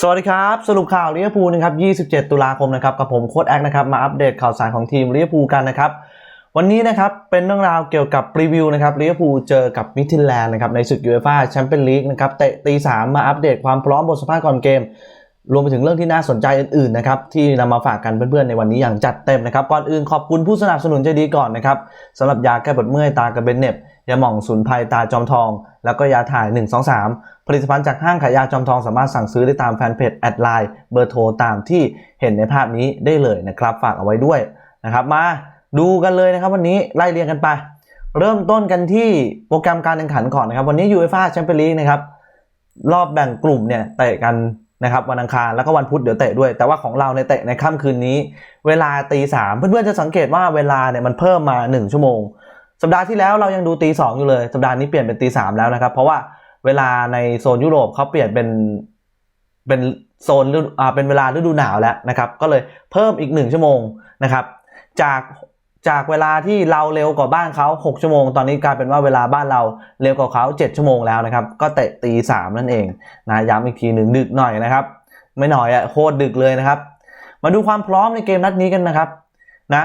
สวัสดีครับ สรุปข่าวลิเวอร์พูลนะครับ 27 ตุลาคมนะครับกับผมโค้ดแอคนะครับมาอัปเดตข่าวสารของทีมลิเวอร์พูลกันนะครับ วันนี้นะครับเป็นเรื่องราวเกี่ยวกับรีวิวนะครับลิเวอร์พูลเจอกับมิทินแลนด์นะครับในศึกยูเอฟ่าแชมเปี้ยนลีกนะครับเตะตีสามมาอัปเดตความพร้อมบทสัมภาษณ์ก่อนเกม รวมไปถึงเรื่องที่น่าสนใจอื่นๆนะครับที่นำมาฝากกันเพื่อนๆในวันนี้อย่างจัดเต็มนะครับก่อนอื่นขอบคุณผู้สนับสนุนใจดีก่อนนะครับสำหรับยาแก้ปวดเมื่อยตากระเบนเน็บ ยาหม่องสูนไพรตาจอมทอง แล้วก็ยาถ่าย 123 ผลิตภัณฑ์จากห้างขายยาจอมทองสามารถสั่งซื้อได้ตามแฟนเพจแอดไลน์เบอร์โทรตามที่เห็นในภาพนี้ได้เลยนะครับ ฝากเอาไว้ด้วยนะครับ มาดูกันเลยนะครับวันนี้ไล่เรียงกันไป เริ่มต้นกันที่โปรแกรมการแข่งขันก่อนนะครับ วันนี้ยูเอฟ่าแชมเปี้ยนลีกนะครับรอบแบ่งกลุ่มเนี่ยเตะกันนะครับวันอังคารแล้วก็วันพุธเดี๋ยวเตะด้วย แต่ว่าของเราในเตะในค่ำคืนนี้ เวลาตีสามเพื่อนๆจะสังเกตว่าเวลาเนี่ยมันเพิ่มมา 1 ชั่วโมง สัปดาห์ที่แล้วเรายังดูตีสองอยู่เลย สัปดาห์นี้เปลี่ยนเป็นตีสามแล้วนะครับ เพราะว่าเวลาในโซนยุโรปเขาเปลี่ยนเป็นเป็นโซนอ่าเป็นเวลาฤดูหนาวแล้วนะครับ ก็เลยเพิ่มอีก1ชั่วโมงนะครับ จากจากเวลาที่เราเร็วกว่าบ้านเขา 6 ชั่วโมง ตอนนี้กลายเป็นว่าเวลาบ้านเราเร็วกว่าเขา 7 ชั่วโมงแล้วนะครับ ก็เตะตีสามนั่นเองนะย้ำอีกทีหนึ่งดึกหน่อยนะครับ ไม่หน่อยอะโคตรดึกเลยนะครับ มาดูความพร้อมในเกมนัดนี้กันนะครับนะ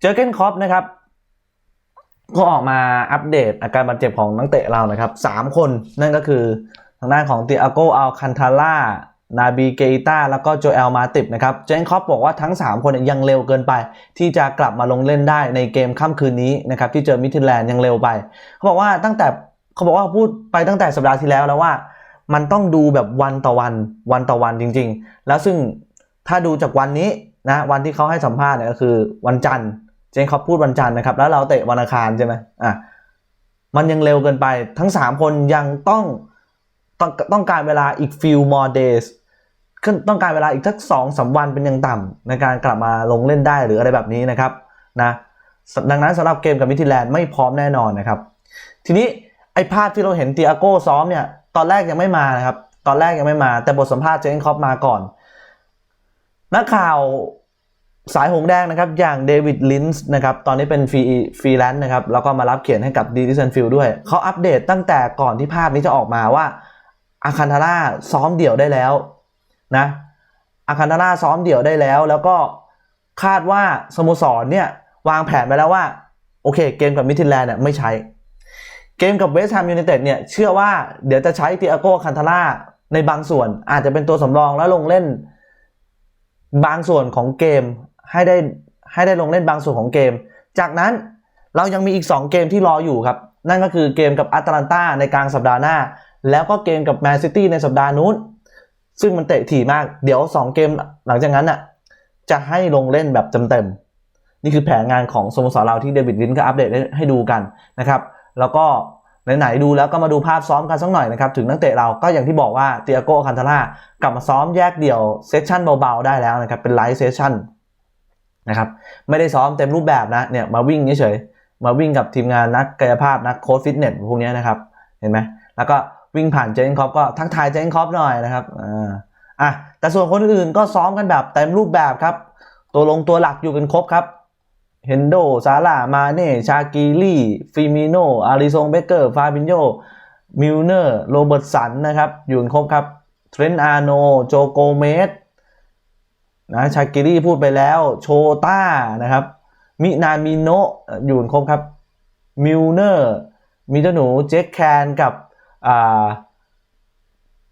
เจอเกนคอปนะครับ ก็ออกมาอัปเดตอาการบาดเจ็บของนักเตะเรานะครับสามคนนั่นก็คือทางด้านของเตียโกอัลคันทาร่านาบีเกตาแล้วก็โจเอลมาติบนะครับเจนคอปบอกว่าทั้ง 3คนเนยังเร็วเกินไป ที่จะกลับมาลงเล่นได้ในเกมค่ำคืนนี้นะครับที่เจอมิทินแลนด์ยังเร็วไป เขาบอกว่าตั้งแต่เขาบอกว่าพูดไปตั้งแต่สัปดาห์ที่แล้วแล้วว่า มันต้องดูแบบวันต่อวันวันต่อวันจริง ๆ แล้วซึ่งถ้าดูจากวันนี้นะวันที่เขาให้สัมภาษณ์เนี่ยก็คือวันจันทร์ จนคอปพูดวันจันทร์นะครับ แล้วเราเตะวันอังคารใช่ไหมอะมันยังเร็วเกินไปทั้ง 3 คนยังต้องต้องต้องการเวลาอีก few more days ขึ้นต้องการเวลาอีกสักสองสาวันเป็นอยังต่ำในการกลับมาลงเล่นได้หรืออะไรแบบนี้นะครับนะดังนั้นสำหรับเกมกับมิทิแลนด์ไม่พร้อมแน่นอนนะครับ ทีนี้ไอ้ภาพที่เราเห็นเตียโก้ซ้อมเนี่ยตอนแรกยังไม่มานะครับ ตอนแรกยังไม่มา แต่บทสัมภาษณ์เจนคอปมาก่อนนักข่าว สายหงแดงนะครับ อย่างเดวิดลินส์นะครับ ตอนนี้เป็นฟรีฟรีแลนซ์นะครับ แล้วก็มารับเขียนให้กับดีดิสันฟิลด้วย เขาอัปเดตตั้งแต่ก่อนที่ภาพนี้จะออกมาว่าอาคันทาร่าซ้อมเดี่ยวได้แล้วนะอาคันทาร่าซ้อมเดี่ยวได้แล้ว แล้วก็คาดว่าสโมสรเนี่ยวางแผนไปแล้วว่า โอเค เกมกับมิทินแลนด์เนี่ยไม่ใช้ เกมกับเวสต์แฮมยูไนเต็ดเนี่ยเชื่อว่าเดี๋ยวจะใช้ติอาโกคันทาร่าในบางส่วนอาจจะเป็นตัวสำรองแล้วลงเล่นบางส่วนของเกม ให้ได้ให้ได้ลงเล่นบางส่วนของเกม จากนั้นเรายังมีอีก 2 เกมที่รออยู่ครับ นั่นก็คือเกมกับแอตแลนตาในกลางสัปดาห์หน้า แล้วก็เกมกับแมนซิตี้ในสัปดาห์นู้น ซึ่งมันเตะถี่มาก เดี๋ยว 2 เกมหลังจากนั้นน่ะจะให้ลงเล่นแบบเต็มๆนี่คือแผนงานของสโมสรเราที่เดวิดลินก็อัปเดตให้ดูกันนะครับ แล้วก็ไหนๆดูแล้วก็มาดูภาพซ้อมกันสักหน่อยนะครับ ถึงนักเตะเราก็อย่างที่บอกว่าเตียโกคันทาร่ากลับมาซ้อมแยกเดี่ยวเซสชั่นเบาๆได้แล้วนะครับ เป็นไลฟ์เซสชั่น นะครับไม่ได้ซ้อมเต็มรูปแบบนะเนี่ยมาวิ่งเฉยๆมาวิ่งกับทีมงานนักกายภาพนักโค้ชฟิตเนสพวกนี้นะครับเห็นไหมแล้วก็วิ่งผ่านเจนคอปก็ทักทายเจนคอปหน่อยนะครับอ่าอะแต่ส่วนคนอื่นก็ซ้อมกันแบบเต็มรูปแบบครับ ตัวลงตัวหลักอยู่กันครบครับเฮนโดซาร่ามาเน่ชากีลี่ฟิมิโนอาริซงเบเกอร์ฟาบินโยมิลเนอร์โรเบิร์ตสันนะครับอยู่ครบครับเทรนต์อาร์โนโจโกเมส นะชากิลี่พูดไปแล้ว โชต้านะครับ มินามิโนะอยู่ครบครับ มิลเนอร์ มีเจ้าหนูเจคแคนกับอ่า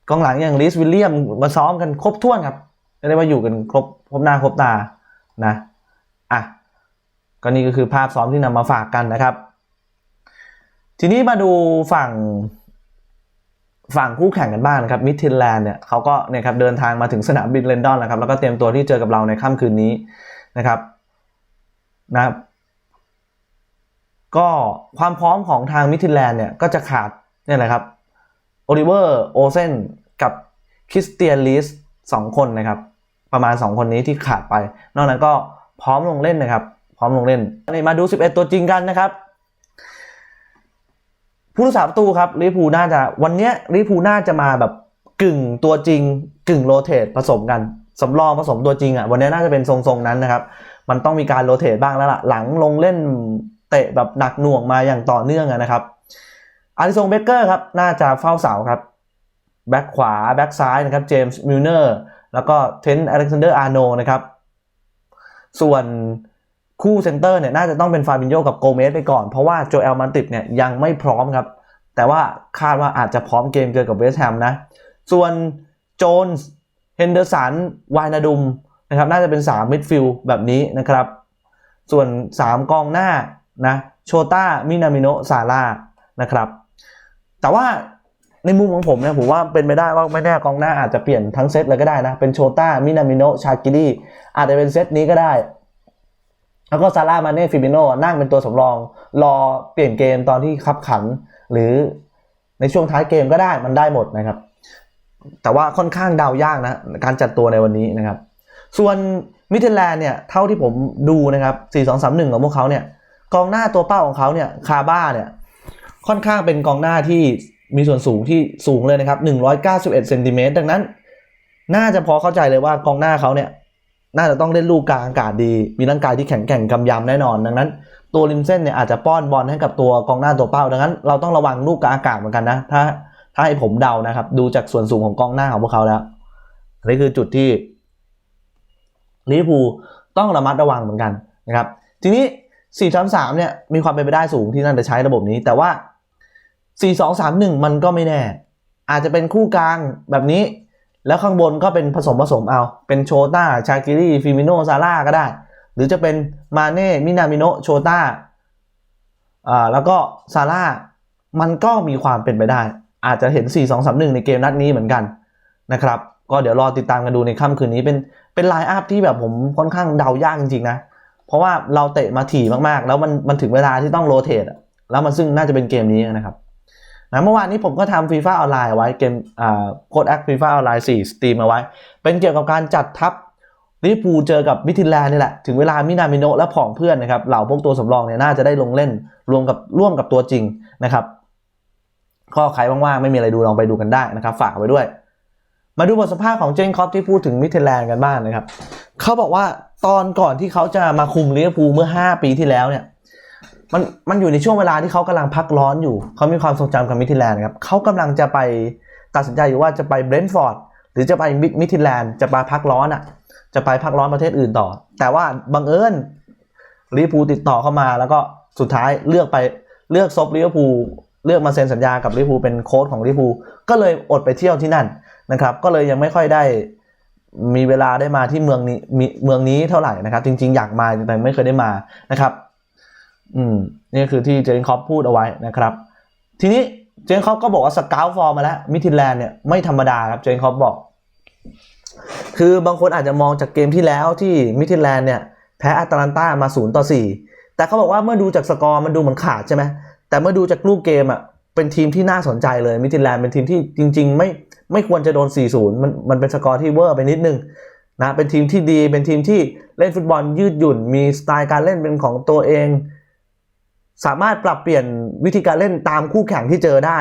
กองหลังอย่างลิสวิลเลียมมาซ้อมกันครบถ้วนครับเรียกว่าอยู่กันครบครบหน้าครบตานะอะก็นี่ก็คือภาพซ้อมที่นำมาฝากกันนะครับ ทีนี้มาดูฝั่ง ฝั่งคู่แข่งกันบ้างนะครับมิทินแลนด์เนี่ยเขาก็เนี่ยครับเดินทางมาถึงสนามบินเลนดอนแล้วครับแล้วก็เตรียมตัวที่เจอกับเราในค่ำคืนนี้นะครับนะบก็ความพร้อมของทางมิทินแลนด์เนี่ยก็จะขาดเนี่ยแหละครับโอลิเวอร์โอเซนกับคริสเตียนลิสสองคนนะครับ ประมาณ 2 คนนี้ที่ขาดไป นอกนั้นก็พร้อมลงเล่นนะครับ พร้อมลงเล่นนี่มาดู 11 ตัวจริงกันนะครับ ผู้รักษาประตูครับลิเวอร์พูน่าจะวันเนี้ยลิเวอร์พูน่าจะมาแบบกึ่งตัวจริง กึ่งโรเตทผสมกันสำรองผสมตัวจริงอะวันนี้น่าจะเป็นทรงๆนั้นนะครับ มันต้องมีการโรเตทบ้างแล้วล่ะ หลังลงเล่นเตะแบบหนักหน่วงมาอย่างต่อเนื่องอะนะครับอาริซงเบเกอร์ครับน่าจะเฝ้าเสาครับแบ็กขวาแบ็กซ้ายนะครับเจมส์มิลเนอร์แล้วก็เทนอเล็กซานเดอร์อาร์โนนะครับส่วน คู่เซนเตอร์เนี่ยน่าจะต้องเป็นฟาบินโยกับโกเมสไปก่อน เพราะว่าโจเอลมันติดเนี่ยยังไม่พร้อมครับ แต่ว่าคาดว่าอาจจะพร้อมเกมเจอกับเวสต์แฮมนะ ส่วนโจนส์เฮนเดอร์สันวายนาดุมนะครับน่าจะเป็น 3 มิดฟิลด์แบบนี้นะครับ ส่วน 3 กองหน้านะโชต้ามินามิโนซาร่านะครับ แต่ว่าในมุมของผมเนี่ยผมว่าเป็นไปได้ว่าไม่แน่กองหน้าอาจจะเปลี่ยนทั้งเซตเลยก็ได้นะ เป็นโชต้ามินามิโนชากิรีอาจจะเป็นเซตนี้ก็ได้ แล้วก็ซาร่ามาเน่ฟิมิโนนั่งเป็นตัวสำรอง รอเปลี่ยนเกมตอนที่คับขัน หรือในช่วงท้ายเกมก็ได้มันได้หมดนะครับ แต่ว่าค่อนข้างเดายากนะการจัดตัวในวันนี้นะครับ ส่วนมิเทลแลนด์เนี่ยเท่าที่ผมดูนะครับ4-2-3-1 ของพวกเขาเนี่ยกองหน้าตัวเป้าของเขาเนี่ยคาบ้าเนี่ยค่อนข้างเป็นกองหน้าที่มีส่วนสูงที่สูงเลยนะครับ191เซนติเมตรดังนั้น น่าจะพอเข้าใจเลยว่ากองหน้าเขาเนี่ย น่าจะต้องเล่นลูกกลางอากาศดี มีร่างกายที่แข็งแกร่งกำยำแน่นอน ดังนั้น ตัวริมเส้นเนี่ยอาจจะป้อนบอลให้กับตัวกองหน้าตัวเป้า ดังนั้น เราต้องระวังลูกกลางอากาศเหมือนกันนะ ถ้าถ้าให้ผมเดานะครับ ดูจากส่วนสูงของกองหน้าของพวกเขาแล้วนนี้คือจุดที่ลิเวอร์พูลต้องระมัดระวังเหมือนกันนะครับ ทีนี้4-3-3เนี่ยมีความเป็นไปได้สูงที่นั่นจะใช้ระบบนี้ แต่ว่า 4-2-3-1 มันก็ไม่แน่ อาจจะเป็นคู่กลางแบบนี้ แล้วข้างบนก็เป็นผสมผสมเอา เป็นโชต้า ชากิรีฟิมิโนซาร่าก็ได้ หรือจะเป็นมาเน่ มินามิโนโชต้าอ่าแล้วก็ซาร่า มันก็มีความเป็นไปได้ อาจจะเห็น 4-2-3-1 ในเกมนัดนี้เหมือนกันนะครับ ก็เดี๋ยวรอติดตามกันดูในค่ำคืนนี้ เป็น เป็นไลน์อัพที่แบบผมค่อนข้างเดายากจริงๆนะ เพราะว่าเราเตะมาถี่มากๆ แล้วมัน มันถึงเวลาที่ต้องโรเตทแล้วมันซึ่งน่าจะเป็นเกมนี้นะครับ นะเมื่อวานนี้ผมก็ทำฟีฟ่าออนไลน์ไว้เกมอ่าโค้ดแอคฟีฟ่าออนไลน์4สตรีมเอาไว้ เป็นเกี่ยวกับการจัดทัพลิเวอร์พูเจอกับมิทินแลนนี่แหละ ถึงเวลามินามิโนและผองเพื่อนนะครับ เหล่าพวกตัวสำรองเนี่ยน่าจะได้ลงเล่นรวมกับร่วมกับตัวจริงนะครับข้อใครว่างๆ ไม่มีอะไรดูลองไปดูกันได้นะครับ ฝากไว้ด้วย มาดูบทสัมภาษณ์ของเจนคอปที่พูดถึงมิทินแลนด์กันบ้างนะครับ เขาบอกว่าตอนก่อนที่เขาจะมาคุมลิเวอร์พูลเมื่อ 5 ปีที่แล้วเนี่ย มันมันอยู่ในช่วงเวลาที่เขากำลังพักร้อนอยู่ เขามีความทรงจำกับมิทิแลนด์ครับเขากำลังจะไปตัดสินใจอยู่ว่าจะไปเบรนท์ฟอร์ดหรือจะไปมิทิแลนด์จะไปพักร้อนอะ จะไปพักร้อนประเทศอื่นต่อ แต่ว่าบังเอิญลิเวอร์พูลติดต่อเข้ามาแล้วก็สุดท้ายเลือกไปเลือกซบลิเวอร์พูลเลือกมาเซ็นสัญญากับลิเวอร์พูลเป็นโค้ชของลิเวอร์พูลก็เลยอดไปเที่ยวที่นั่นนะครับ ก็เลยยังไม่ค่อยได้มีเวลาได้มาที่เมืองนี้มีเมืองนี้เท่าไหร่นะครับ จริง ๆ อยากมาแต่ไม่เคยได้มานะครับ อืมนี่คือที่เจนคอปพูดเอาไว้นะครับ ทีนี้เจนคอปก็บอกว่าสกาวฟอร์มมาแล้วมิทินแลนด์เนี่ยไม่ธรรมดาครับเจนคอปบอก คือบางคนอาจจะมองจากเกมที่แล้วที่มิทินแลนด์เนี่ยแพ้อาตาลันตามา0ต่อ4แต่เขาบอกว่าเมื่อดูจากสกอร์มันดูเหมือนขาดใช่ไหมแต่เมื่อดูจากรูปเกมอะเป็นทีมที่น่าสนใจเลยมิทินแลนด์เป็นทีมที่จริง ๆ ไม่ไม่ควรจะโดน 4-0 มันมันเป็นสกอร์ที่เวอร์ไปนิดนึงนะเป็นทีมที่ดีเป็นทีมที่เล่นฟุตบอลยืดหยุ่น มีสไตล์การเล่นเป็นของตัวเอง สามารถปรับเปลี่ยนวิธีการเล่นตามคู่แข่งที่เจอได้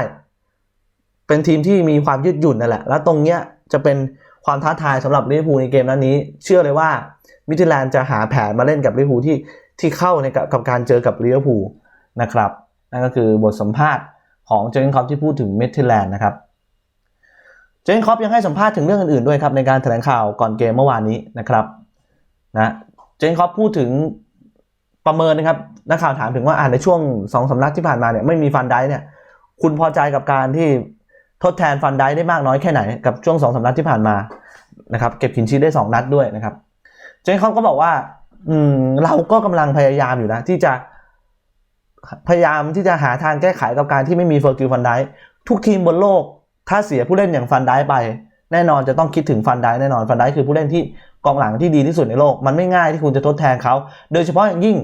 เป็นทีมที่มีความยืดหยุ่นนั่นแหละ แล้วตรงเนี้ยจะเป็นความท้าทายสำหรับลิเวอร์พูลในเกมนั้นนี้ เชื่อเลยว่ามิทิแลนจะหาแผนมาเล่นกับลิเวอร์พูลที่ที่เข้าในกับกับการเจอกับลิเวอร์พูลนะครับ นั่นก็คือบทสัมภาษณ์ของเจนคอปที่พูดถึงมิทิแลนนะครับ เจนคอปยังให้สัมภาษณ์ถึงเรื่องอื่นๆด้วยครับในการแถลงข่าวก่อนเกมเมื่อวานนี้นะครับนะ เจนคอปพูดถึง ประเมินนะครับนักข่าวถามถึงว่าอ่าในช่วงสองสำนักที่ผ่านมาเนี่ยไม่มีฟันได้เนี่ย คุณพอใจกับการที่ทดแทนฟันได้ได้มากน้อยแค่ไหนกับช่วงสองสำนักที่ผ่านมานะครับ เก็บขินชีได้สองนัดด้วยนะครับเจนคอปก็บอกว่า อืม เราก็กำลังพยายามอยู่นะ ที่จะพยายามที่จะหาทางแก้ไขกับการที่ไม่มีเฟอร์กิลฟันได้ทุกทีมบนโลก ถ้าเสียผู้เล่นอย่างฟันได้ไป แน่นอนจะต้องคิดถึงฟันได้แน่นอนฟันได้คือผู้เล่นที่ กองหลังที่ดีที่สุดในโลก มันไม่ง่ายที่คุณจะทดแทนเขา โดยเฉพาะอย่างยิ่ง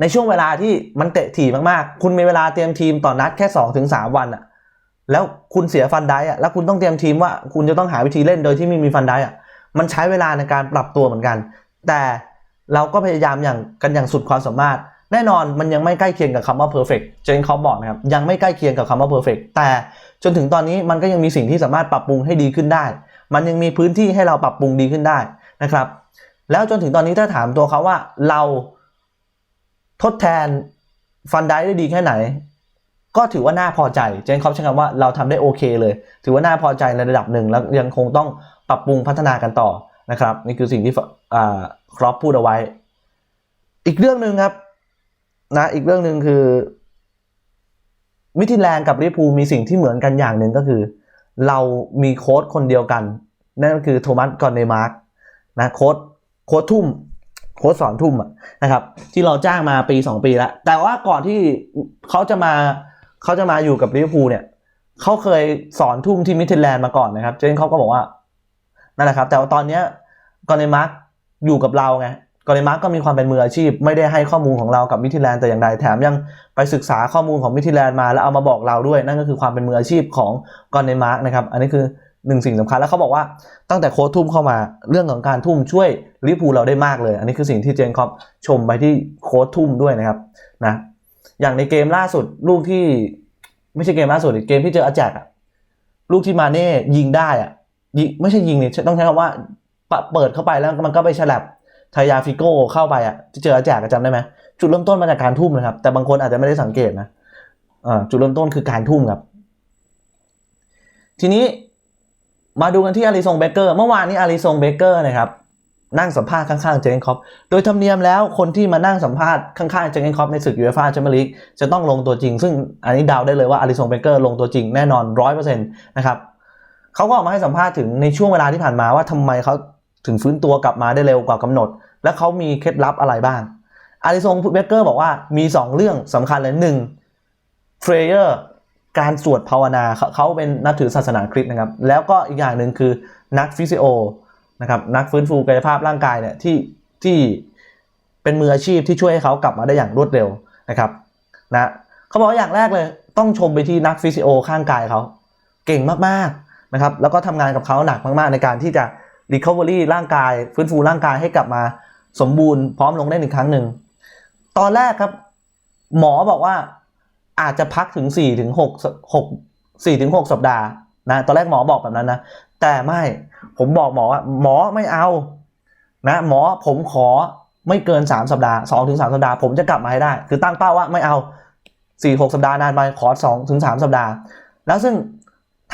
ในช่วงเวลาที่มันเตะถี่มากๆ คุณมีเวลาเตรียมทีมต่อนัดแค่2อถึงสวันอะแล้วคุณเสียฟันได้อะแล้วคุณต้องเตรียมทีมว่าคุณจะต้องหาวิธีเล่นโดยที่ไม่มีฟันได้อะมันใช้เวลาในการปรับตัวเหมือนกัน แต่เราก็พยายามอย่างกันอย่างสุดความสามารถ แน่นอนมันยังไม่ใกล้เคียงกับคำว่า perfect เจนเขาบอกนะครับยังไม่ใกล้เคียงกับคำว่า perfect แต่จนถึงตอนนี้มันก็ยังมีสิ่งที่สามารถปรับปรุงให้ดีขึ้นได้ มันยังมีพื้นที่ให้เราปรับปรุงดีขึ้นได้นะครับ แล้วจนถึงตอนนี้ถ้าถามตัวเขาว่าเราทดแทนฟันได้ได้ดีแค่ไหน ก็ถือว่าน่าพอใจเจนคอปใช้คำว่าเราทำได้โอเคเลย ถือว่าน่าพอใจในระดับหนึ่งแล้วยังคงต้องปรับปรุงพัฒนากันต่อนะครับ นี่คือสิ่งที่ครอปพูดเอาไว้ อีกเรื่องหนึ่งครับนะอีกเรื่องหนึ่งคือมิทิแลนด์กับลิเวอร์พูลมีสิ่งที่เหมือนกันอย่างหนึ่งก็คือ เรามีโค้ชคนเดียวกัน นั่นก็คือโทมัสกอนเนมาร์กนะโค้ชโค้ชทุ่มโค้ชสอนทุ่มนะครับที่เราจ้างมาปี 2 ปีแล้ว แต่ว่าก่อนที่เขาจะมาเขาจะมาอยู่กับลิเวอร์พูลเนี่ยเขาเคยสอนทุ่มที่มิเทิแลนด์มาก่อนนะครับเจนเขาก็บอกว่านั่นแหละครับ แต่ว่าตอนเนี้ยกอนเนมาร์กอยู่กับเราไง กอนเนมาร์กก็มีความเป็นมืออาชีพ ไม่ได้ให้ข้อมูลของเรากับมิทิแลนแต่อย่างใดแถมยังไปศึกษาข้อมูลของมิทิแลนมาแล้วเอามาบอกเราด้วย นั่นก็คือความเป็นมืออาชีพของกอนเนมาร์กนะครับอันนี้คือหนึ่งสิ่งสำคัญแล้วเขาบอกว่าตั้งแต่โค้ชทุ่มเข้ามาเรื่องของการทุ่มช่วยลิเวอร์พูเราได้มากเลย อันนี้คือสิ่งที่เจนคอปชมไปที่โค้ชทุ่มด้วยนะครับนะอย่างในเกมล่าสุดลูกที่ไม่ใช่เกมล่าสุดเกมที่เจออาแจกอะลูกที่มาเน่ยิงได้อะยิงไม่ใช่ยิงเนี่ยต้องใช้คำว่าเปิดเข้าไปแล้วมันก็ไปฉลับ ทายาฟิโก้เข้าไปอะที่เจออาแจกอะจำได้ไหมจุดเริ่มต้นมาจากการทุ่มนะครับ แต่บางคนอาจจะไม่ได้สังเกตนะจุดเริ่มต้นคือการทุ่มครับ ทีนี้มาดูกันที่อาริซงเบเกอร์เมื่อวานนี้อาริซงเบเกอร์นะครับนั่งสัมภาษณ์ข้างๆเจนคอปโดยธรรมเนียมแล้วคนที่มานั่งสัมภาษณ์ข้างๆเจนคอปในศึกยูเอฟ่าแชมเปี้ยนลีกจะต้องลงตัวจริง ซึ่งอันนี้เดาได้เลยว่าอาริซงเบเกอร์ลงตัวจริงแน่นอนร้อยเปอร์เซ็นต์นะครับเขาก็ออกมาให้สัมภาษณ์ถึงในช่วงเวลาที่ผ่านมาว่าทำไมเขา ถึงฟื้นตัวกลับมาได้เร็วกว่ากำหนด และเขามีเคล็ดลับอะไรบ้างอาริซงเบเกอร์บอกว่ามี 2 เรื่องสำคัญเลยหนึ่งเฟรเยอร์การสวดภาวนาเขาเป็นนับถือศาสนาคริสต์นะครับ แล้วก็อีกอย่างหนึ่งคือนักฟิสิโอนะครับนักฟื้นฟูกายภาพร่างกายเนี่ยที่ที่เป็นมืออาชีพที่ช่วยให้เขากลับมาได้อย่างรวดเร็วนะครับนะเขาบอกว่าอย่างแรกเลยต้องชมไปที่นักฟิสิโอข้างกายเขาเก่งมากๆนะครับแล้วก็ทำงานกับเขาหนักมากๆ ในการที่จะ recovery ร่างกาย ฟื้นฟูร่างกายให้กลับมาสมบูรณ์พร้อมลงได้หนึ่งครั้งหนึ่ง ตอนแรกครับ หมอบอกว่าอาจจะพักถึง4ถึง6 6 4ถึง6สัปดาห์นะตอนแรกหมอบอกแบบนั้นนะ แต่ไม่ผมบอกหมอว่าหมอไม่เอานะหมอผมขอไม่เกิน 3 สัปดาห์2ถึง3สัปดาห์ผมจะกลับมาให้ได้ คือตั้งเป้าว่าไม่เอา 4 6 สัปดาห์นานไปขอ2ถึง3สัปดาห์ แล้วซึ่ง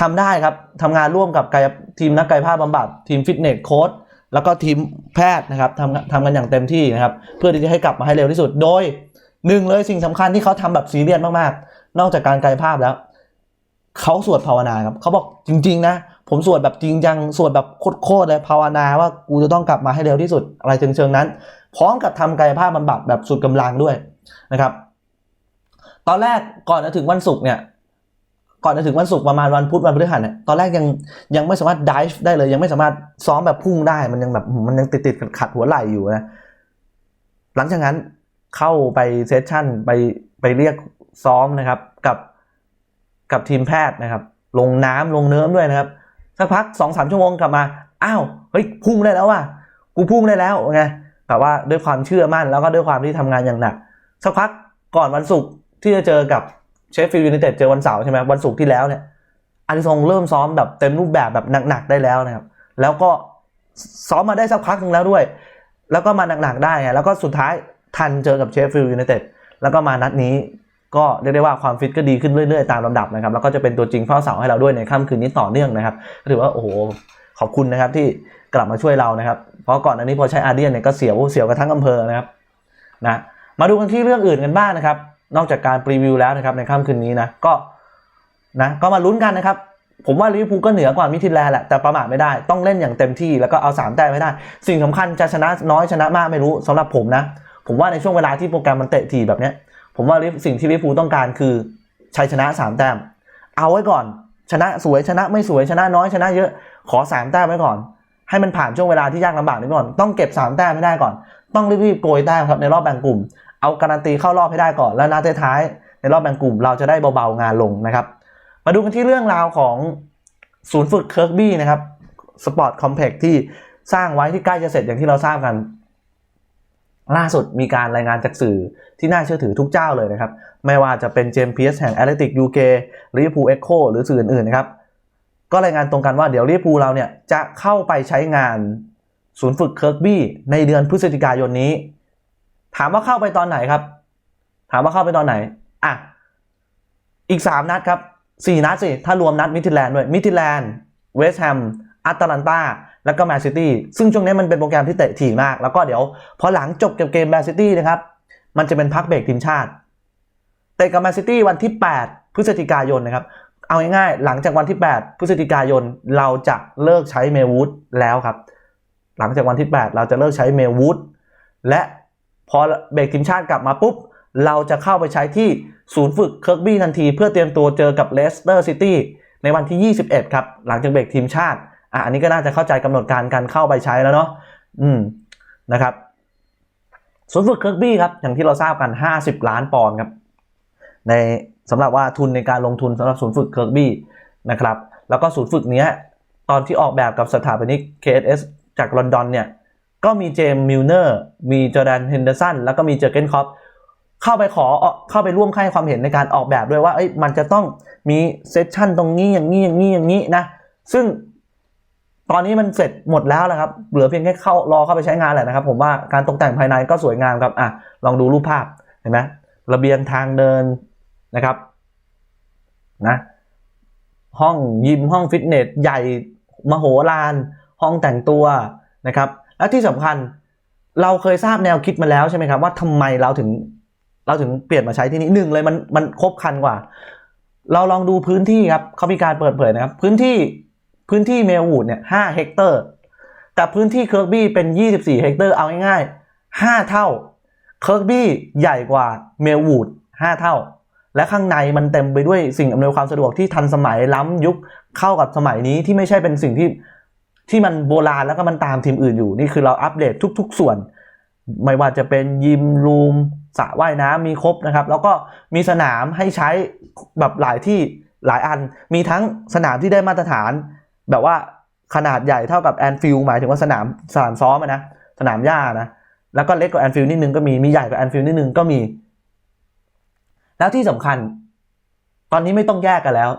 ทำได้ครับทำงานร่วมกับกายทีมนักกายภาพบำบัดทีมฟิตเนสโค้ชแล้วก็ทีมแพทย์นะครับทำทำกันอย่างเต็มที่นะครับ เพื่อที่จะให้กลับมาให้เร็วที่สุดโดยหนึ่งเลยสิ่งสำคัญที่เขาทำแบบซีเรียสมากๆ นอกจากการกายภาพแล้วเขาสวดภาวนาครับเขาบอกจริง ๆ นะ ผมสวดแบบจริงจังสวดแบบโคตรๆเลยภาวนาว่ากูจะต้องกลับมาให้เร็วที่สุดอะไรเชิงๆนั้น พร้อมกับทำกายภาพบำบัดแบบสุดกำลังด้วยนะครับ ตอนแรกก่อนจะถึงวันศุกร์เนี่ย ก่อนจะถึงวันศุกร์ประมาณวันพุธวันพฤหัสเนี่ยตอนแรกยังยังไม่สามารถดิฟได้เลย ยังไม่สามารถซ้อมแบบพุ่งได้มันยังแบบมันยังติดติดขัดขดหัวไหล่อยู่นะหลังจากนั้นเข้าไปเซสชั่นไปไปเรียกซ้อมนะครับกับกับทีมแพทย์นะครับ ลงน้ำลงเนื้อด้วยนะครับสักพักสองสามชั่วโมงกลับมาอ้าวเฮ้ยพุ่งได้แล้วว่ะกูพุ่งได้แล้วไงแต่ว่าด้วยความเชื่อมั่นแล้วก็ด้วยความที่ทำงานอย่างหนักสักพักก่อนวันศุกร์ที่จะเจอกับ เชฟฟิลด์ยูไนเต็ดเจอวันเสาร์ใช่ไหมวันศุกร์ที่แล้วเนี่ยอาริซงเริ่มซ้อมแบบเต็มรูปแบบแบบหนักๆได้แล้วนะครับ แล้วก็ซ้อมมาได้สักพักหนึ่งแล้วด้วย แล้วก็มาหนักๆได้ไงแล้วก็สุดท้ายทันเจอกับเชฟฟิลด์ยูไนเต็ดแล้วก็มานัดนี้ก็เรียกได้ว่าความฟิตก็ดีขึ้นเรื่อยๆ ตามลำดับนะครับ แล้วก็จะเป็นตัวจริงเฝ้าเสาให้เราด้วยในค่ำคืนนี้ต่อเนื่องนะครับก็ถือว่าโอ้โหขอบคุณนะครับที่กลับมาช่วยเรานะครับ เพราะก่อนอันนี้พอใช้อาร์เดียนเนี่ยก็เสียวเสียวกันทั้งอำเภอนะครับนะมาดูกันที่เรื่องอื่นกันบ้างนะครับ นอกจากการรีวิวแล้วนะครับในค่ำคืนนี้นะก็นะก็มาลุ้นกันนะครับ ผมว่าลิเวอร์พูลก็เหนือกว่ามิทิแลแหละแต่ประมาทไม่ได้ต้องเล่นอย่างเต็มที่แล้วก็เอา3แต้มไม่ได้ สิ่งสำคัญจะชนะน้อยชนะมากไม่รู้สำหรับผมนะ ผมว่าในช่วงเวลาที่โปรแกรมมันเตะทีแบบเนี้ย ผมว่าสิ่งที่ลิเวอร์พูลต้องการคือชัยชนะ3แต้มเอาไว้ก่อน ชนะสวยชนะไม่สวยชนะน้อยชนะเยอะขอ3แต้มไว้ก่อน ให้มันผ่านช่วงเวลาที่ยากลำบากนี้ก่อน ต้องเก็บ3แต้มให้ได้ก่อน ต้องรีบๆโกยแต้มครับในรอบแบ่งกลุ่ม เอาการันตีเข้ารอบให้ได้ก่อน แล้วนัดท้ายในรอบแบ่งกลุ่มเราจะได้เบาๆงานลงนะครับ มาดูกันที่เรื่องราวของศูนย์ฝึกเคิร์กบี้นะครับสปอร์ตคอมเพล็กที่สร้างไว้ที่ใกล้จะเสร็จอย่างที่เราทราบกัน ล่าสุดมีการรายงานจากสื่อที่น่าเชื่อถือทุกเจ้าเลยนะครับ ไม่ว่าจะเป็นเจมส์พียสแห่งแอตเลติกยูเกลิเวอร์พูลเอ็กโคหรือสื่ออื่นๆนะครับ ก็รายงานตรงกันว่าเดี๋ยวลิเวอร์พูลเราเนี่ยจะเข้าไปใช้งานศูนย์ฝึกเคิร์กบี้ในเดือนพฤศจิกายนนี้ ถามว่าเข้าไปตอนไหนครับ ถามว่าเข้าไปตอนไหน อะ อีก 3 นัดครับ4นัดสิ ถ้ารวมนัดมิทิแลนด์ด้วย มิทิแลนด์ เวสต์แฮมอัตแลนตา แล้วก็แมนซิตี้ ซึ่งช่วงนี้มันเป็นโปรแกรมที่เตะถี่มาก แล้วก็เดี๋ยว พอหลังจบเกมแมนซิตี้นะครับ มันจะเป็นพักเบรกทีมชาติ เตะกับแมนซิตี้วันที่ 8 พฤศจิกายนนะครับ เอาง่ายๆ หลังจากวันที่ 8 พฤศจิกายน เราจะเลิกใช้เมลวูดแล้วครับ หลังจากวันที่ 8 เราจะเลิกใช้เมลวูดและ พอเบรกทีมชาติกลับมาปุ๊บ เราจะเข้าไปใช้ที่ศูนย์ฝึกเคิร์กบี้ทันที เพื่อเตรียมตัวเจอกับเลสเตอร์ซิตี้ในวันที่ 21 ครับ หลังจากเบรกทีมชาติอะอันนี้ก็น่าจะเข้าใจกำหนดการการเข้าไปใช้แล้วเนาะอืมนะครับศูนย์ฝึกเคิร์กบี้ครับ อย่างที่เราทราบกัน 50 ล้านปอนด์ครับ ในสำหรับว่าทุนในการลงทุนสำหรับศูนย์ฝึกเคิร์กบี้นะครับ แล้วก็ศูนย์ฝึกเนี้ย ตอนที่ออกแบบกับสถาปนิก KSS จากลอนดอนเนี่ย ก็มีเจมส์มิลเนอร์ มีจอแดนเฮนเดอร์สันแล้วก็มีเจอเกนคอปเข้าไปขอเข้าไปร่วมให้ความเห็นในการออกแบบด้วยว่าเอ้ยมันจะต้องมีเซสชั่นตรงนี้อย่างนี้อย่างนี้อย่างนี้นะ ซึ่งตอนนี้มันเสร็จหมดแล้วนะครับ เหลือเพียงแค่เข้ารอเข้าไปใช้งานแหละนะครับ ผมว่าการตกแต่งภายในก็สวยงามครับอะลองดูรูปภาพเห็นไหมระเบียงทางเดินนะครับนะห้องยิมห้องฟิตเนสใหญ่มโหฬารห้องแต่งตัวนะครับ และที่สำคัญเราเคยทราบแนวคิดมาแล้วใช่ไหมครับว่าทำไมเราถึง เราถึงเปลี่ยนมาใช้ที่นี่หนึ่งเลยมันมันครบคันกว่า เราลองดูพื้นที่ครับเขามีการเปิดเผยนะครับ พื้นที่พื้นที่เมลวูดเนี่ยห้าเฮกเตอร์แต่พื้นที่เคิร์กบี้เป็น 24 เฮกเตอร์เอาง่ายๆ 5 เท่าเคิร์กบี้ใหญ่กว่าเมลวูด5 เท่า และข้างในมันเต็มไปด้วยสิ่งอำนวยความสะดวกที่ทันสมัยล้ำยุคเข้ากับสมัยนี้ที่ไม่ใช่เป็นสิ่งที่ ที่มันโบราณแล้วก็มันตามทีมอื่นอยู่ นี่คือเราอัปเดตทุก ๆ ส่วน ไม่ว่าจะเป็นยิมรูมสระว่ายน้ำมีครบนะครับ แล้วก็มีสนามให้ใช้แบบหลายที่หลายอัน มีทั้งสนามที่ได้มาตรฐาน แบบว่าขนาดใหญ่เท่ากับแอนฟิลหมายถึงว่าสนามสนามซ้อมนะสนามหญ้านะแล้วก็เล็กกว่าแอนฟิลนิดนึงก็มีมีใหญ่กว่าแอนฟิลนิดนึงก็มี แล้วที่สำคัญ ตอนนี้ไม่ต้องแยกกันแล้ว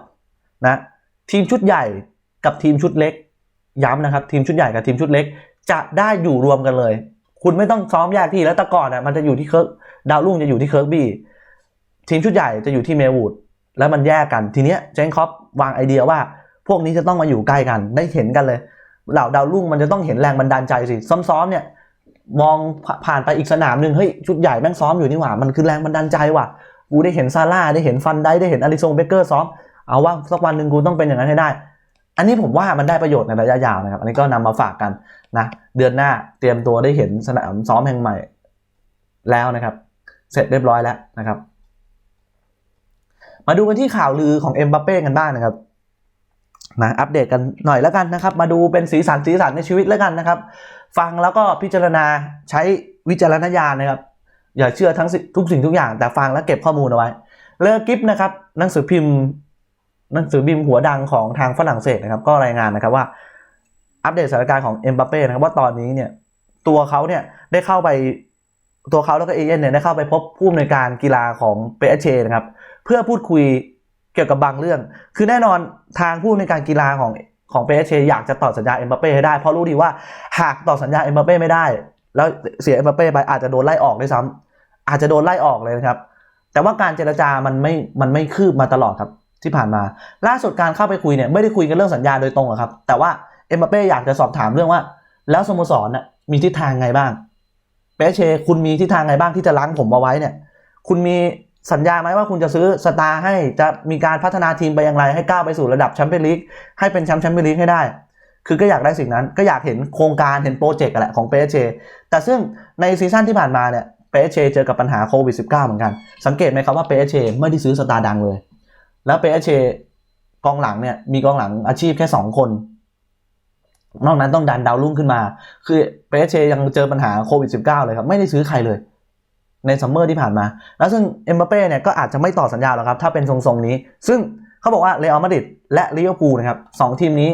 นะทีมชุดใหญ่กับทีมชุดเล็ก ย้ำนะครับทีมชุดใหญ่กับทีมชุดเล็ก จะได้อยู่รวมกันเลย คุณไม่ต้องซ้อมแยกที่แล้วแต่ก่อนอะมันจะอยู่ที่เคิร์กดาวรุ่งจะอยู่ที่เคิร์กบี้ทีมชุดใหญ่จะอยู่ที่เมลวูดแล้วมันแยกกันทีเนี้ยเจนคอปวางไอเดียว่า พวกนี้จะต้องมาอยู่ใกล้กันได้เห็นกันเลยเหล่าดาวรุ่งมันจะต้องเห็นแรงบันดาลใจสิซ้อมๆเนี่ยมองผ่านไปอีกสนามหนึ่งเฮ้ยชุดใหญ่แม่งซ้อมอยู่นี่หว่ามันคือแรงบันดาลใจว่ะกูได้เห็นซาร่าได้เห็นฟันได้ได้เห็นอาริซงเบเกอร์ซ้อมเอาว่าสักวันหนึ่งกูต้องเป็นอย่างนั้นให้ได้ อันนี้ผมว่ามันได้ประโยชน์ในระยะยาวนะครับ อันนี้ก็นำมาฝากกันนะ เดือนหน้าเตรียมตัวได้เห็นสนามซ้อมแห่งใหม่แล้วนะครับ เสร็จเรียบร้อยแล้วนะครับ มาดูกันที่ข่าวลือของเอ็มบัปเป้กันบ้างนะครับนะอัปเดตกันหน่อยแล้วกันนะครับ มาดูเป็นสีสันสีสันในชีวิตแล้วกันนะครับ ฟังแล้วก็พิจารณาใช้วิจารณญาณนะครับ อย่าเชื่อทั้งทุกสิ่งทุกอย่าง แต่ฟังแล้วเก็บข้อมูลเอาไว้เลอกิฟนะครับหนังสือพิมพ์ หนังสือพิมหัวดังของทางฝรั่งเศสนะครับ ก็รายงานนะครับว่า อัปเดตสถานการณ์ของเอ็มบัปเป้นะครับว่าตอนนี้เนี่ยตัวเขาเนี่ยได้เข้าไปตัวเขาแล้วก็เอเย่นเนี่ยได้เข้าไปพบผู้อำนวยการกีฬาของเปเชนะครับ เพื่อพูดคุยเกี่ยวกับบางเรื่อง คือแน่นอนทางผู้อำนวยการกีฬาของของเปเชอยากจะต่อสัญญาเอ็มบัปเป้ให้ได้เพราะรู้ดีว่าหากต่อสัญญาเอ็มบัปเป้ไม่ได้ แล้วเสียเอ็มบัปเป้ไปอาจจะโดนไล่ออกด้วยซ้ำอาจจะโดนไล่ออกเลยนะครับ แต่ว่าการเจรจามันไม่มันไม่คืบมาตลอดครับ ที่ผ่านมา ล่าสุดการเข้าไปคุยเนี่ยไม่ได้คุยกันเรื่องสัญญาโดยตรงอะครับ แต่ว่าเอ็มบัปเป้อยากจะสอบถามเรื่องว่า แล้วสโมสรน่ะมีทิศทางไงบ้างเปเช คุณมีทิศทางไงบ้างที่จะล้างผมเอาไว้เนี่ย คุณมีสัญญาไหมว่าคุณจะซื้อสตาร์ให้จะมีการพัฒนาทีมไปอย่างไรให้ก้าวไปสู่ระดับแชมเปี้ยนลีกให้เป็นแชมป์แชมเปี้ยนลีกให้ได้ คือก็อยากได้สิ่งนั้นก็อยากเห็นโครงการเห็นโปรเจกต์แหละของเปเชแต่ซึ่งในซีซั่นที่ผ่านมาเนี่ยเปเชเจอกับปัญหาโควิด -19 เหมือนกัน สังเกตไหมครับว่าเปเชไม่ได้ซื้อสตาร์ดังเลย แล้วเปเชกองหลังเนี่ยมีกองหลังอาชีพแค่ 2 คน นอกนั้นต้องดันดาวรุ่งขึ้นมา คือเปเชยังเจอปัญหาโควิด -19 เลยครับ ไม่ได้ซื้อใครเลย ในซัมเมอร์ที่ผ่านมา แล้วซึ่งเอ็มบัปเป้เนี่ยก็อาจจะไม่ต่อสัญญาหรอกครับ ถ้าเป็นทรงๆนี้ ซึ่งเขาบอกว่าเรอัลมาดริดและลิเวอร์พูลนะครับสองทีมนี้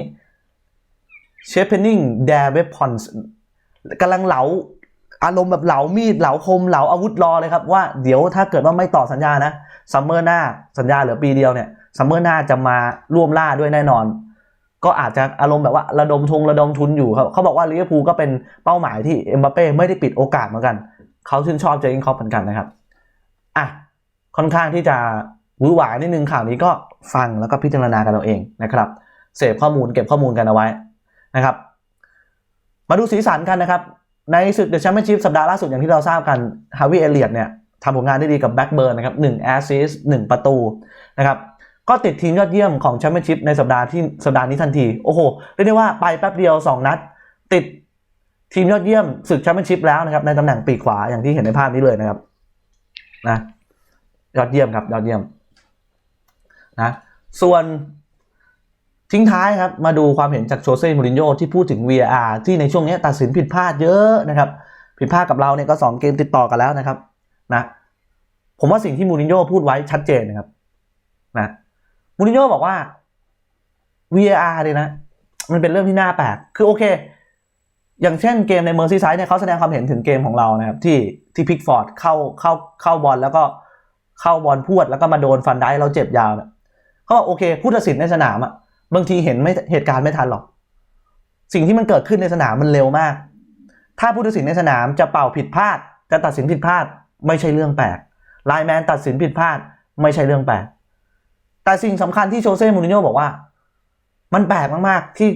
เชฟเพนนิงเดเวพอนส์กำลังเหลา อารมณ์แบบเหลามีดเหลาคมเหลาอาวุธรอเลยครับว่าเดี๋ยวถ้าเกิดว่าไม่ต่อสัญญานะซัมเมอร์หน้าสัญญาเหลือปีเดียวเนี่ยซัมเมอร์หน้าจะมาร่วมล่าด้วยแน่นอน ก็อาจจะอารมณ์แบบว่าระดมทุงระดมทุนอยู่ครับเขาบอกว่าลิเวอร์พูลก็เป็นเป้าหมายที่เอ็มบัปเป้ไม่ได้ปิดโอกาสเหมือนกันเขาชื่นชอบเจอร์กินคอปเหมือนกันนะครับอะค่อนข้างที่จะวือหวายนิดนึงข่าวนี้ก็ฟังแล้วก็พิจารณากันเอาเองนะครับเสพข้อมูลเก็บข้อมูลกันเอาไว้นะครับ มาดูสีสันกันนะครับ ในศึกเดอะแชมเปี้ยนชิพสัปดาห์ล่าสุดอย่างที่เราทราบกันฮาวิเอเลียดเนี่ยทำผลงานได้ดีกับแบ็กเบิร์นนะครับหนึ่งแอสซิสหนึ่งประตูนะครับก็ติดทีมยอดเยี่ยมของแชมเปี้ยนชิพในสัปดาห์ที่สัปดาห์นี้ทันที โอ้โหเรียกได้ว่าไปแป๊บเดียว 2 นัด ติดทีมยอดเยี่ยมศึกแชมเปี้ยนชิพแล้วนะครับในตำแหน่งปีกขวาอย่างที่เห็นในภาพนี้เลยนะครับนะยอดเยี่ยมครับยอดเยี่ยมนะส่วน ทิ้งท้ายครับ มาดูความเห็นจากโชเซ่มูรินโญ่ที่พูดถึง VAR ที่ในช่วงนี้ตัดสินผิดพลาดเยอะนะครับ ผิดพลาดกับเราเนี่ยก็สองเกมติดต่อกันแล้วนะครับนะผมว่าสิ่งที่มูรินโญ่พูดไว้ชัดเจนนะครับนะมูรินโญ่บอกว่า VAR เนี่ยนะ มันเป็นเรื่องที่น่าแปลกคือโอเค อย่างเช่นเกมในเมอร์ซีไซด์เนี่ยเขาแสดงความเห็นถึงเกมของเรานะครับ ที่ที่พิกฟอร์ดเข้าเข้าเข้าบอลแล้วก็เข้าบอลพวดแล้วก็มาโดนฟันได้เราเจ็บยาวเนี่ยเขาบอกโอเคผู้ตัดสินในสนามอะ บางทีเห็นไม่เหตุการณ์ไม่ทันหรอก สิ่งที่มันเกิดขึ้นในสนามมันเร็วมาก ถ้าผู้ตัดสินในสนามจะเป่าผิดพลาด จะตัดสินผิดพลาด ไม่ใช่เรื่องแปลกไลแมนตัดสินผิดพลาด ไม่ใช่เรื่องแปลกแต่สิ่งสำคัญที่โชเซ่มูรินโญ่บอกว่า มันแปลกมากๆที่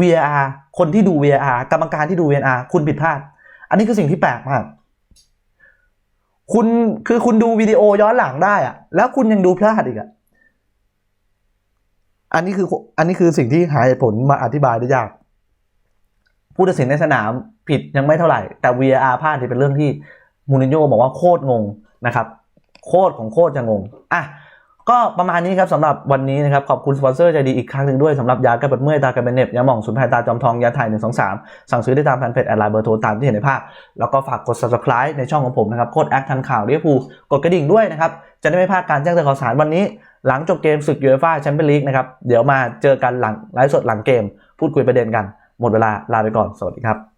VAR คนที่ดู VAR กรรมการที่ดู VAR คุณผิดพลาด อันนี้คือสิ่งที่แปลกมาก คุณคือคุณดูวิดีโอย้อนหลังได้อะแล้วคุณยังดูพลาดอีกอะ อันนี้คืออันนี้คือสิ่งที่หาเหตุผลมาอธิบายได้ยาก ผู้ตัดสินในสนามผิดยังไม่เท่าไหร่ แต่ VAR พลาดนี่เป็นเรื่องที่มูรินโญ่บอกว่าโคตรงงนะครับ โคตรของโคตรจะงงอะก็ประมาณนี้ครับสำหรับวันนี้นะครับ ขอบคุณสปอนเซอร์ใจดีอีกครั้งหนึ่งด้วยสำหรับยาแก้ปวดเมื่อยตากันเป็นเน็บยาหม่องสูนย์แผลตาจอมทองยาถ่าย1 2 3 สั่งซื้อได้ตามแฟนเพจแอดไลน์เบอร์โทรตามที่เห็นในภาพ แล้วก็ฝากกด subscribe ในช่องของผมนะครับโคดแอคทันข่าวเรียพูกดกระดิ่งด้วยนะครับ จะได้ไม่พลาดการแจ้งเตือนข่าวสารวันนี้ หลังจบเกมศึกยูเอฟ่าแชมเปี้ยนลีกนะครับ เดี๋ยวมาเจอกันหลังไลฟ์สดหลังเกม พูดคุยประเด็นกัน หมดเวลาลาไปก่อน สวัสดีครับ